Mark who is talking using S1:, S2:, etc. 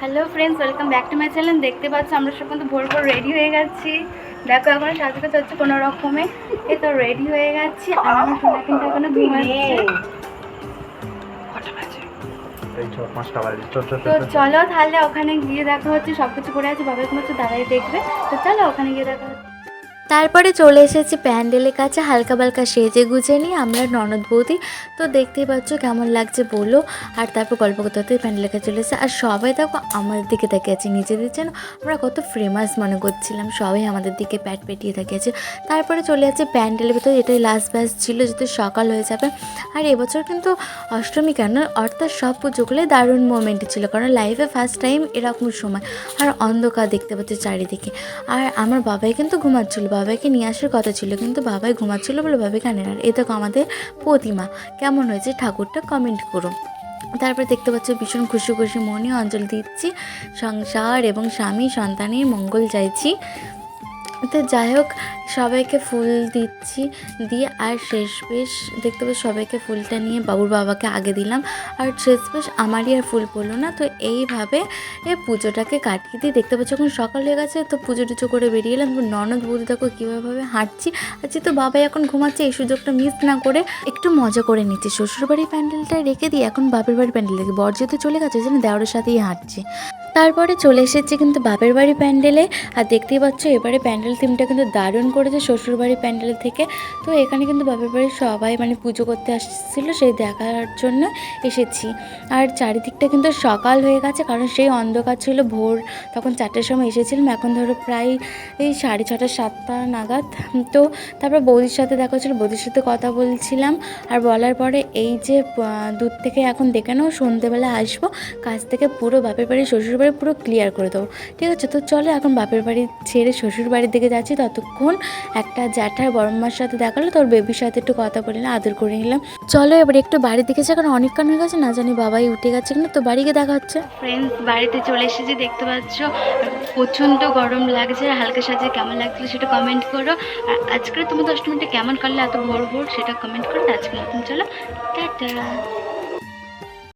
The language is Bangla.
S1: Hello friends welcome back to my channel দেখতে পাচ্ছ আমরা সব কিন্তু ভোর ভোর রেডি হয়ে গেছি। দেখো এখন সাথে চলছে হচ্ছে কোনো রকমে এ তো রেডি হয়ে গেছি। আর আমার সোনা কিন্তু এখনও ঘুমাচ্ছে। তো চলো তাহলে ওখানে গিয়ে দেখা হচ্ছে সব কিছু করে আছে বাবা ঘুমাচ্ছে দাদাই দেখবে। তো চলো ওখানে গিয়ে দেখা হচ্ছে।
S2: তারপরে চলে এসেছি প্যান্ডেলের কাছে, হালকা বালকা সেজে গুজে নিয়ে। আমরা ননদ বৌদি। তো দেখতেই পাচ্ছ কেমন লাগছে বলো। আর তারপর গল্প করতে করতে প্যান্ডেলের কাছে চলে এসেছে আর সবাই দেখো আমাদের দিকে তাকিয়ে আছে, নিজেদের যেন আমরা কত ফেমাস মনে করছিলাম। সবাই আমাদের দিকে প্যাট পেটিয়ে তাকিয়েছে তারপরে চলে যাচ্ছে প্যান্ডেলের ভিতরে এটাই লাস্ট ব্যাচ ছিল যেহেতু সকাল হয়ে যাবে। আর এবছর কিন্তু অষ্টমী কেন? অর্থাৎ সব পুজোগুলো দারুণ মোমেন্ট ছিল, কারণ লাইফে ফার্স্ট টাইম এরকম সময়। আর অন্ধকার দেখতে পাচ্ছি চারিদিকে। আর আমার বাবাই কিন্তু ঘুমাচ্ছিল বাবাইকে নিয়ে আসার কথা ছিল, কিন্তু বাবাই ঘুমাচ্ছিল বলে বাবাইকে আনে না। এ দেখো আমাদের প্রতিমা। কেমন হয়েছে? ঠাকুরটা কমেন্ট করো তারপর দেখতে পাচ্ছ, ভীষণ খুশি খুশি মনে অঞ্জলি দিচ্ছি। সংসার এবং স্বামী সন্তানের মঙ্গল চাইছি। তো যাই হোক সবাইকে ফুল দিচ্ছি, দিয়ে আর শেষ বেশ দেখতে পাচ্ছি সবাইকে ফুলটা নিয়ে বাবুর বাবাকে আগে দিলাম। আর শেষ বেশ আমারই আর ফুল পড়ল না, তো এইভাবে এ পুজোটাকে কাটিয়ে দিয়ে দেখতে পাচ্ছি যখন সকাল হয়ে গেছে, তো পুজো টুজো করে বেরিয়ে এলাম। ননদ বৌদি দেখো কীভাবে হাঁটছি। আর তো বাবাই এখন ঘুমাচ্ছে, এই সুযোগটা মিস না করে একটু মজা করে নিচ্ছি। শ্বশুরবাড়ির প্যান্ডেলটা রেখে দিয়ে এখন বাপের বাড়ির প্যান্ডেল দেখি। বর যেহেতু চলে গেছে যেন দেওয়ারের সাথেই হাঁটছে। তারপরে চলে এসেছে কিন্তু বাপের বাড়ি প্যান্ডেলে। আর দেখতেই পাচ্ছ, এবারে প্যান্ডেল থিমটা কিন্তু দারুণ করেছে শ্বশুরবাড়ি প্যান্ডেল থেকে। তো এখানে কিন্তু বাপের বাড়ির সবাই মানে পুজো করতে আসছিল, সেই দেখার জন্য এসেছি। আর চারিদিকটা কিন্তু সকাল হয়ে গেছে, কারণ সেই অন্ধকার ছিল ভোর। তখন চারটের সময় এসেছিলাম, এখন ধরো প্রায় এই সাড়ে ছটা, সাতটা নাগাদ। তো তারপর বৌদির সাথে দেখা হচ্ছিল, বৌদির সাথে কথা বলছিলাম। আর বলার পরে এই যে দূর থেকে এখন দেখে নাও, সন্ধেবেলা আসব। কাছ থেকে পুরো বাপের বাড়ি শ্বশুর বাড়ি পুরো ক্লিয়ার করে দেবো। ঠিক আছে? তো চলো এখন বাপের বাড়ি ছেড়ে শ্বশুর বাড়ির দিকে যাচ্ছি। ততক্ষণ একটা জ্যাঠার বড়ম্মার সাথে দেখাল তোর বেবির সাথে একটু কথা বলে নিলাম আদর করে নিলাম। চলো এবার একটু বাড়ির দিকে কারণ অনেকক্ষণ হয়ে গেছে। না জানি বাবাই উঠে গেছে কিনা। তো বাড়িকে দেখা হচ্ছে।
S1: ফ্রেন্ডস বাড়িতে চলে এসেছি, দেখতে পাচ্ছ? প্রচণ্ড গরম লাগছে হালকা সাজে কেমন লাগছিল সেটা কমেন্ট করো। আর আজকে দশ অষ্টমীটা কেমন করলে এত ভোর ভোর, সেটা কমেন্ট করো। আজকে মতন চলো, টাটা।